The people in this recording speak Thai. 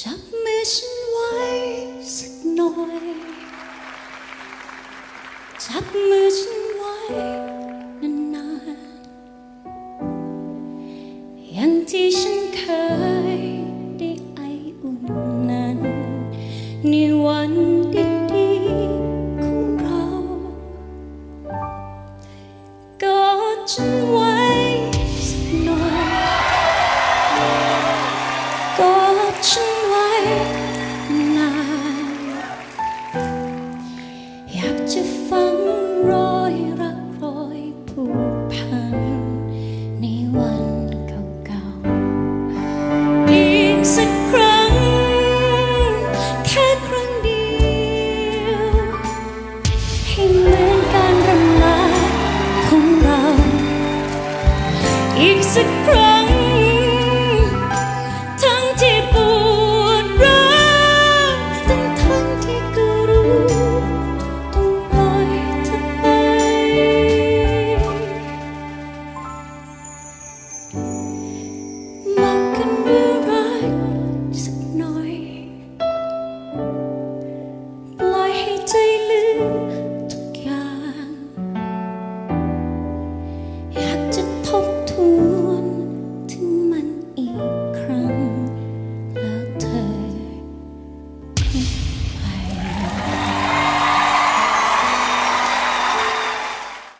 จับมือฉันไว้สักหน่อย จับมือฉันไว้นานๆ อย่างที่ฉันเคยได้ไออุ่นนั้น ในวันดีๆของเรา กอดฉันไว้สักหน่อย กอดฉัน อีกสักครั้ง Mm-hmm.